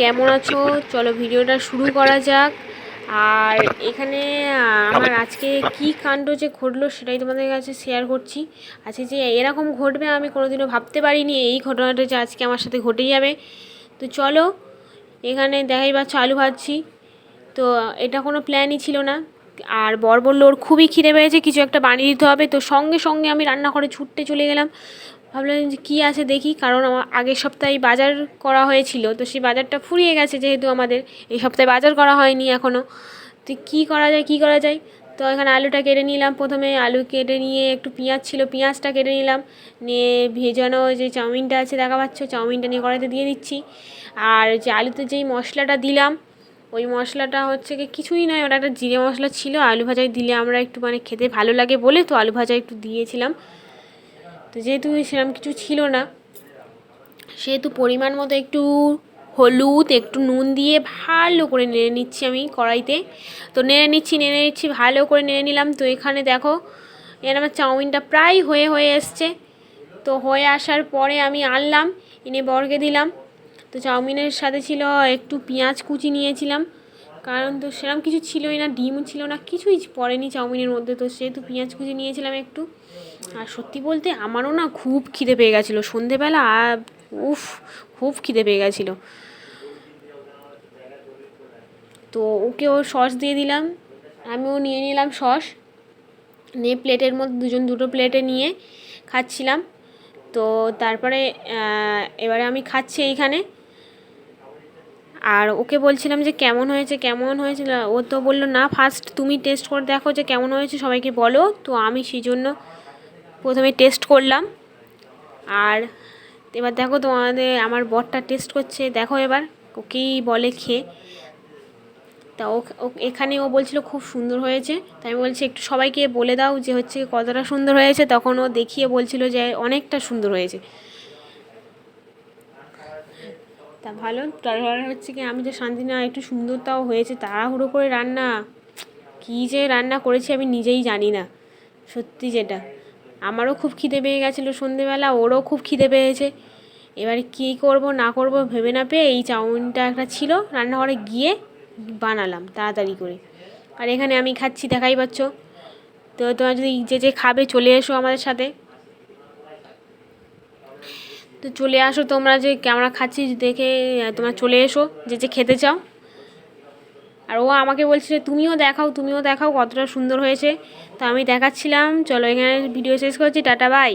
কেমন আছো? চলো ভিডিওটা শুরু করা যাক। আর এখানে আমার আজকে কি কাণ্ড যে ঘটলো সেটাই তোমাদের কাছে শেয়ার করছি। আজকে যে এরকম ঘটবে আমি কোনোদিনও ভাবতে পারিনি এই ঘটনাটা যে আজকে আমার সাথে ঘটে যাবে। তো চলো, এখানে দেখাই পাচ্ছ চালু ভাজছি তো এটা কোনো প্ল্যানই ছিল না। আর বর বলল, ওর খুবই খিদে পেয়েছে, কিছু একটা বানিয়ে দিতে হবে। তো সঙ্গে সঙ্গে আমি রান্নাঘরে ছুটতে চলে গেলাম। ভাবলাম যে কী আছে দেখি, কারণ আমার আগের সপ্তাহে বাজার করা হয়েছিল। তো সেই বাজারটা ফুরিয়ে গেছে যেহেতু আমাদের এই সপ্তাহে বাজার করা হয়নি এখনও তো কী করা যায়, কী করা যায়? তো এখানে আলুটা কেটে নিলাম প্রথমে। আলু কেটে নিয়ে একটু পেঁয়াজ ছিল, পেঁয়াজটা কেটে নিলাম। নিয়ে ভেজানো যে চাউমিনটা আছে, দেখা পাচ্ছ? চাউমিনটা নিয়ে কড়াইতে দিয়ে দিচ্ছি। আর যে আলুতে যেই মশলাটা দিলাম ওই মশলাটা হচ্ছে কি কিছুই নয়, ওটা একটা জিরে মশলা ছিল, আলু ভাজায় দিলে আমরা একটু মানে খেতে ভালো লাগে বলে তো আলু ভাজা একটু দিয়েছিলাম। তো যেহেতু সেরকম কিছু ছিল না, সেহেতু পরিমাণ মতো একটু হলুদ, একটু নুন দিয়ে ভালো করে নেড়ে নিচ্ছি আমি কড়াইতে। তো নেড়ে নিচ্ছি নেড়ে নিচ্ছি, ভালো করে নেড়ে নিলাম। তো এখানে দেখো, এখানে আমার চাউমিনটা প্রায় হয়ে হয়ে এসছে। তো হয়ে আসার পরে আমি আনলাম, এনে বর্গে দিলাম। তো চাউমিনের সাথে ছিল একটু পেঁয়াজ কুচি নিয়েছিলাম। কারণ তো সেরকম কিছু ছিলই না ডিমও ছিল না, কিছুই পড়েনি চাউমিনের মধ্যে। তো সেহেতু পেঁয়াজ কুচি নিয়েছিলাম একটু। আর সত্যি বলতে আমারও না খুব খিদে পেয়ে গেছিল। সন্ধেবেলা, উফ, খুব খিদে পেয়ে গেছিল। তো ওকে ওকেও সস দিয়ে দিলাম। আমিও নিয়ে নিলাম সস। নিয়ে প্লেটের মধ্যে দুজন দুটো প্লেটে নিয়ে খাচ্ছিলাম। তো তারপরে এবারে আমি খাচ্ছি এইখানে। আর ওকে বলছিলাম যে কেমন হয়েছে কেমন হয়েছে? ও তো বলল, না ফার্স্ট তুমি টেস্ট করে দেখো যে কেমন হয়েছে, সবাইকে বলো। তো আমি সেই জন্য প্রথমে টেস্ট করলাম। আর এবার দেখো তোমাদের, আমার বরটা টেস্ট করছে, দেখো এবার ওকেই বলে খেয়ে। তা ও এখানে ও বলছিল খুব সুন্দর হয়েছে। তাই আমি বলছি, একটু সবাইকে বলে দাও যে হচ্ছে কতটা সুন্দর হয়েছে। তখন ও দেখিয়ে বলছিল যে অনেকটা সুন্দর হয়েছে। তা ভালো। তারপরে হচ্ছে কি, আমি তো শান্তি না একটু সুন্দরতাও হয়েছে, তাড়াহুড়ো করে রান্না, কী যে রান্না করেছি আমি নিজেই জানি না, সত্যি যেটা। আমারও খুব খিদে পেয়ে গেছিল সন্ধেবেলা, ওরও খুব খিদে পেয়েছে। এবারে কী করব, না করব ভেবে না পেয়ে এই চাউমিনটা একটা ছিল, রান্নাঘরে গিয়ে বানালাম তাড়াতাড়ি করে। আর এখানে আমি খাচ্ছি, দেখাই পাচ্ছ। তো তোমার যদি যে যে খাবে চলে এসো আমাদের সাথে। তো চলে আসো তোমরা যে ক্যামেরা খাচ্ছি, দেখে তোমরা চলে এসো, যে যে খেতে চাও। আর ও আমাকে বলছে যে, তুমিও দেখাও তুমিও দেখাও কতটা সুন্দর হয়েছে। তো আমি দেখাচ্ছিলাম। চলো এখানে ভিডিও শেষ করছি। Tata bye